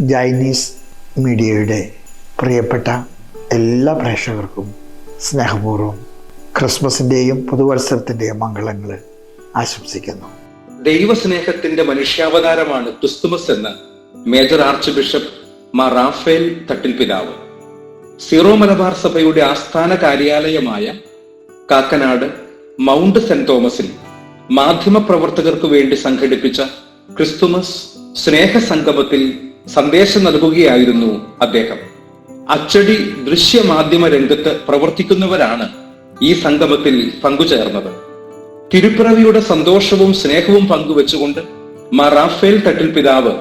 ജൈനീസ് മീഡിയയുടെ പ്രിയപ്പെട്ട എല്ലാ പ്രേക്ഷകർക്കും സ്നേഹപൂർവം ക്രിസ്മസിന്റെയും പുതുവത്സരത്തിന്റെയും മംഗളങ്ങൾ ആശംസിക്കുന്നു. ദൈവസ്നേഹത്തിന്റെ മനുഷ്യാവതാരമാണ് ക്രിസ്തുമസ് എന്ന് major archbishop Mar Raphael Thattil പിതാവ് സീറോ മലബാർ സഭയുടെ ആസ്ഥാന കാര്യാലയമായ കാക്കനാട് മൗണ്ട് സെന്റ് തോമസിൽ മാധ്യമപ്രവർത്തകർക്ക് വേണ്ടി സംഘടിപ്പിച്ച ക്രിസ്തുമസ് സ്നേഹ സംഗമത്തിൽ സന്ദേശം നൽകുകയായിരുന്നു അദ്ദേഹം. അച്ചടി ദൃശ്യമാധ്യമ രംഗത്ത് പ്രവർത്തിക്കുന്നവരാണ് ഈ സംഗമത്തിൽ പങ്കുചേർന്നത്. തിരുപ്പിറവിയുടെ സന്തോഷവും സ്നേഹവും പങ്കുവെച്ചുകൊണ്ട് മറാഫേൽ റാഫേൽ തട്ടിൽ പിതാവ്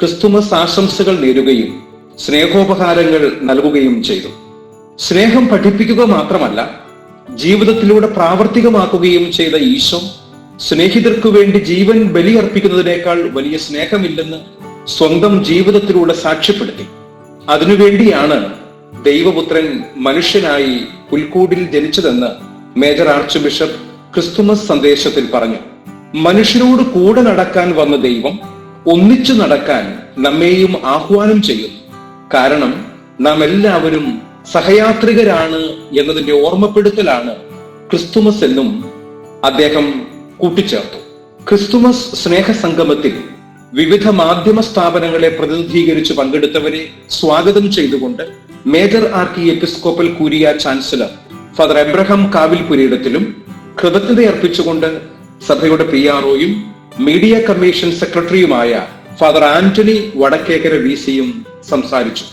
ക്രിസ്തുമസ് ആശംസകൾ നേരുകയും സ്നേഹോപഹാരങ്ങൾ നൽകുകയും ചെയ്തു. സ്നേഹം പഠിപ്പിക്കുക മാത്രമല്ല ജീവിതത്തിലൂടെ പ്രാവർത്തികമാക്കുകയും ചെയ്ത ഈശോ സ്നേഹിതർക്കു വേണ്ടി ജീവൻ ബലിയർപ്പിക്കുന്നതിനേക്കാൾ വലിയ സ്നേഹമില്ലെന്ന് സ്വന്തം ജീവിതത്തിലൂടെ സാക്ഷ്യപ്പെടുത്തി. അതിനുവേണ്ടിയാണ് ദൈവപുത്രൻ മനുഷ്യനായി പുൽക്കൂടിൽ ജനിച്ചതെന്ന് മേജർ ആർച്ച് ബിഷപ്പ് ക്രിസ്തുമസ് സന്ദേശത്തിൽ പറഞ്ഞു. മനുഷ്യരോട് കൂടെ നടക്കാൻ വന്ന ദൈവം ഒന്നിച്ചു നടക്കാൻ നമ്മെയും ആഹ്വാനം ചെയ്യുന്നു കാരണം നാം എല്ലാവരും സഹയാത്രികരാണ് എന്നതിന്റെ ഓർമ്മപ്പെടുത്തലാണ് ക്രിസ്തുമസ് എന്നും അദ്ദേഹം കൂട്ടിച്ചേർത്തു. ക്രിസ്തുമസ് സ്നേഹ സംഗമത്തിൽ വിവിധ മാധ്യമ സ്ഥാപനങ്ങളെ പ്രതിനിധീകരിച്ച് പങ്കെടുത്തവരെ സ്വാഗതം ചെയ്തുകൊണ്ട് major archiepiscopal curia chancellor father Abraham Kavil പുരീടത്തിലും കൃതജ്ഞത അർപ്പിച്ചുകൊണ്ട് സഭയുടെ പി ആർഒയും മീഡിയ കമ്മീഷൻ സെക്രട്ടറിയുമായ ഫാദർ ആന്റണി വടക്കേക്കര വി സിയും സംസാരിച്ചു.